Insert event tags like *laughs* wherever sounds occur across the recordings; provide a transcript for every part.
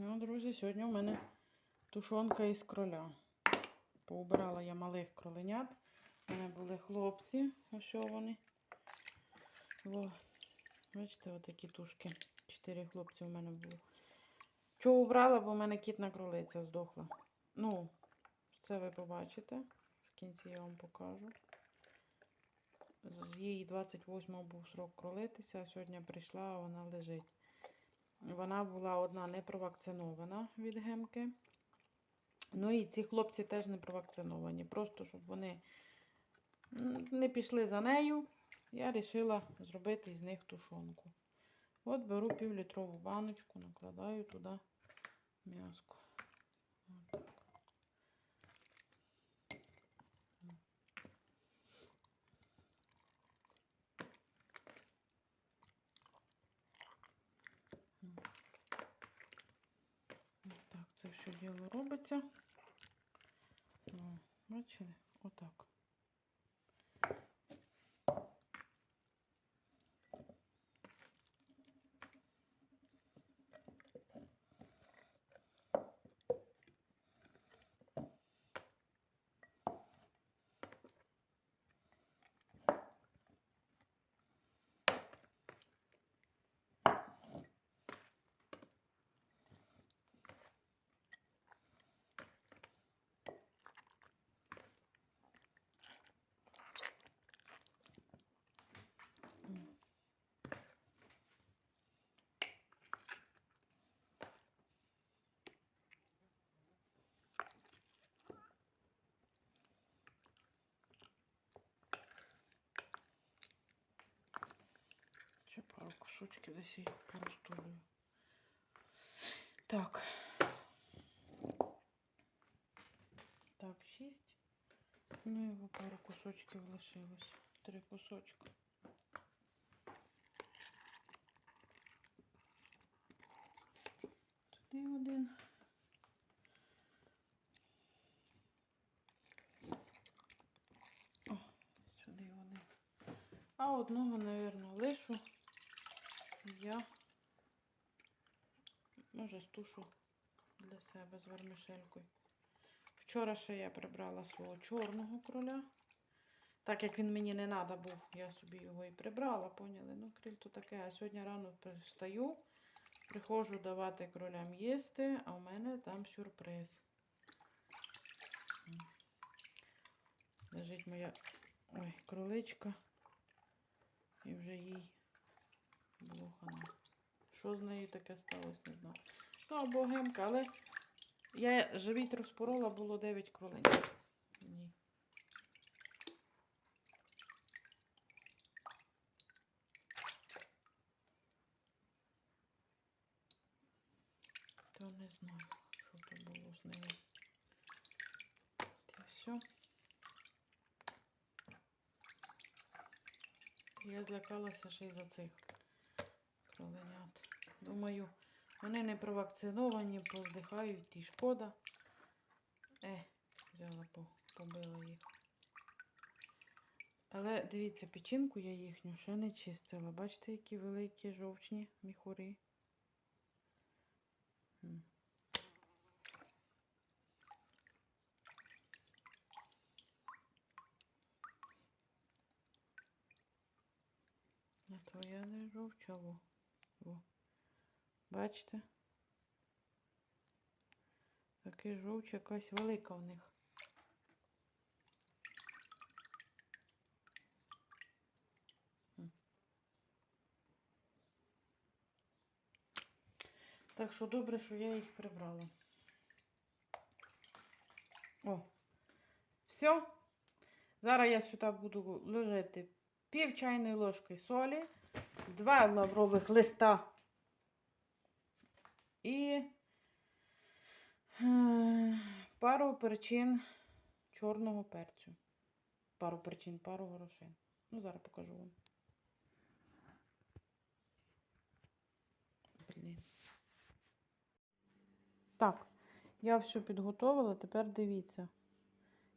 Ну, друзі, сьогодні у мене тушонка із кроля. Поубирала я малих кроленят. У мене були хлопці. Ось вони. О, бачите, отакі тушки. Чотири хлопці у мене було. Чого убрала, бо в мене кітна кролиця здохла. Ну, це ви побачите. В кінці я вам покажу. З її 28-го був срок кролитися, а сьогодні прийшла, а вона лежить. Вона була одна не провакцинована від гемки. Ну і ці хлопці теж не провакциновані. Просто щоб вони не пішли за нею, я вирішила зробити з них тушонку. От беру півлітрову баночку, накладаю туди м'яско. Все діло робиться. Бачили? Отак. Ще кусочків десь їх поростулюю. Так. Так, шість. Ну і во пару кусочків лишилось. Три кусочка. Туди один. О, сюди один. А одного, напевно, лишу. Я може стушу для себе з вермишелькою. Вчора ще я прибрала свого чорного кроля. Так як він мені не треба був, я собі його і прибрала, поняли? Ну, криль то таке. А сьогодні рано встаю, приходжу давати кролям їсти, а в мене там сюрприз. Лежить моя ой, кроличка. І вже їй блохана. Що з нею таке сталося, не знаю. Ну, або гемка, але я живіт розпорола, було 9 кролень. Ні. То не знаю, що то було з нею. Та все. Я злякалася ще й за цих. Думаю, вони не провакциновані, поздихають і шкода. Е, взяла, по- побила їх. Але дивіться, печінку я їхню ще не чистила. Бачите, які великі жовчні міхури. А то я не жовчало. Бачите? Такий жовч якась велика в них. Так що добре, що я їх прибрала. О, все. Зараз я сюди буду ложити пів чайної ложки солі, два лаврових листа і е, пару перчин чорного перцю. Пару перчин, пару горошин. Ну, зараз покажу вам. Блін. Так, я все підготовила, тепер дивіться.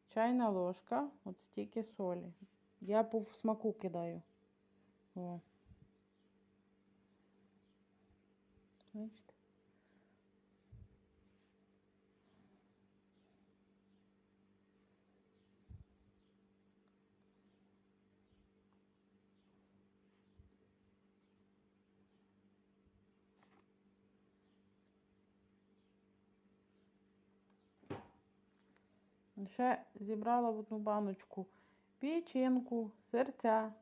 Чайна ложка, от стільки солі. Я по смаку кидаю. О. Бачите? Ще зібрала в одну баночку печінку, серця,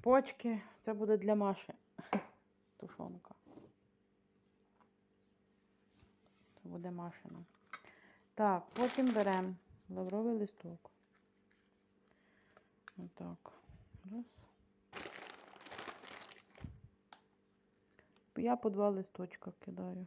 почки. Це буде для Маші. *laughs* Тушонка. Це буде Машина. Так, потім беремо лавровий листок. Отак. Раз. Я по два листочка кидаю.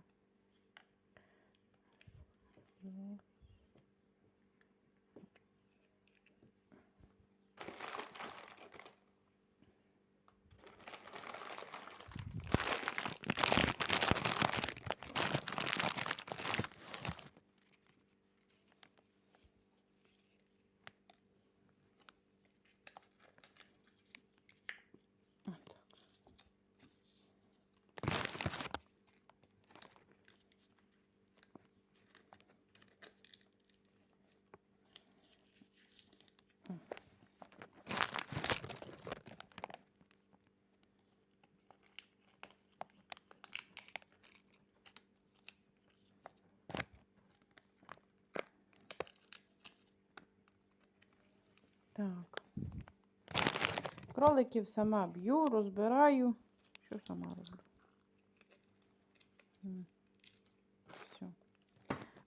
Так. Кроликів сама б'ю, розбираю. Що сама роблю? Все.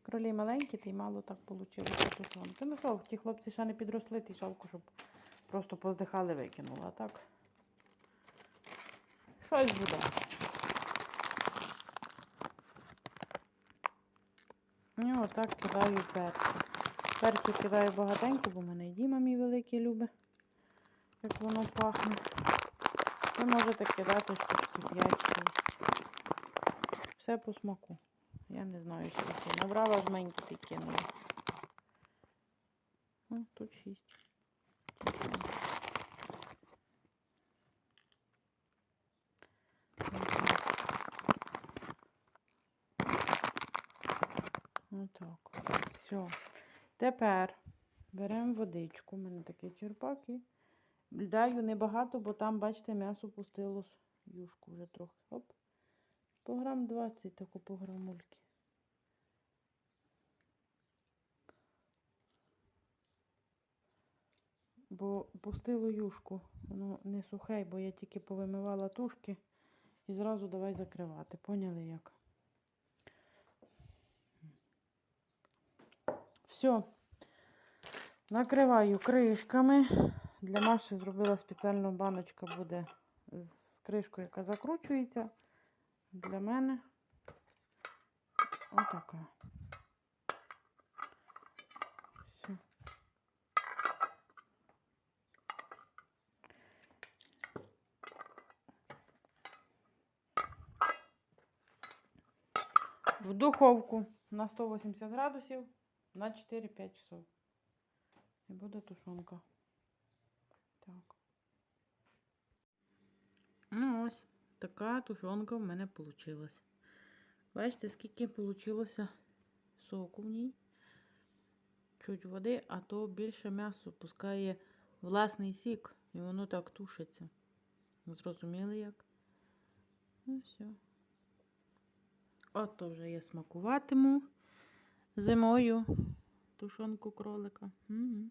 Кролі маленькі, та й мало так вийшло тушонки. Ну що, ті хлопці ще не підросли, ті жалко, щоб просто поздихали, викинула, так. Щось буде. І отак кидаю перці. Перцю кидаю багатенько, бо мене Діма мій великий любить, як воно пахне. Ви можете кидати штучки 5 Все по смаку. Я не знаю, скільки. Набрала жменьки ти кинула. О, тут 6. Отак. Все. Тепер беремо водичку. У мене такий черпак і даю небагато, бо там, бачите, м'ясо пустило юшку вже трохи. Оп. По грам 20 таку по грамульки. Бо пустило юшку. Воно не сухе, бо я тільки повимивала тушки і зразу давай закривати. Поняли як? Все. Накриваю кришками. Для Маші зробила спеціальну баночка буде з кришкою, яка закручується. Для мене отака. В духовку на 180 градусів на 4-5 часов. І буде тушонка. Так. Ну ось, така тушонка в мене вийшла. Бачите, скільки вийшло соку в ній. Чуть води, а то більше м'ясо пускає власний сік. І воно так тушиться. Зрозуміли як? Ну все. Ото вже я смакуватиму зимою тушонку кролика. Угу.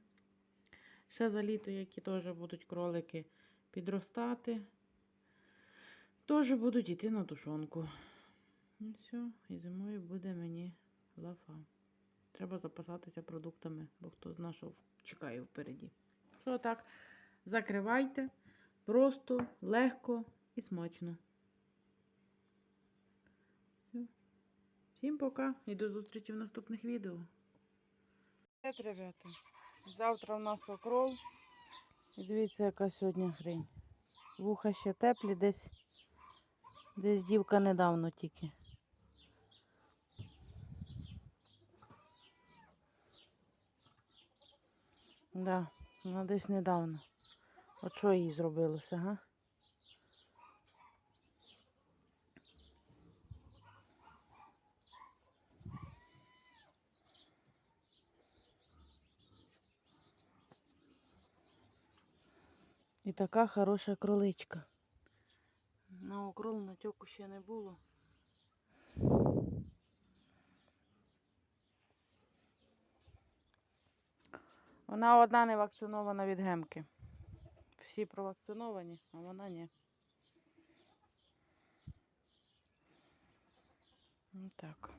Ще за літо, які теж будуть кролики підростати, теж будуть йти на тушонку. І все, і зимою буде мені лафа. Треба запасатися продуктами, бо хто зна, що чекає впереді. Що так, закривайте просто, легко і смачно. Все. Всім пока і до зустрічі в наступних відео. Привіт, ребята. Завтра у нас окрол. І дивіться, яка сьогодні хрень. Вуха ще теплі, десь десь дівка недавно тільки. Да, вона десь недавно. От що їй зробилося, га? І така хороша кроличка. На окрол натьоку ще не було. Вона одна не вакцинована від гемки. Всі провакциновані, а вона ні. Ну, Так.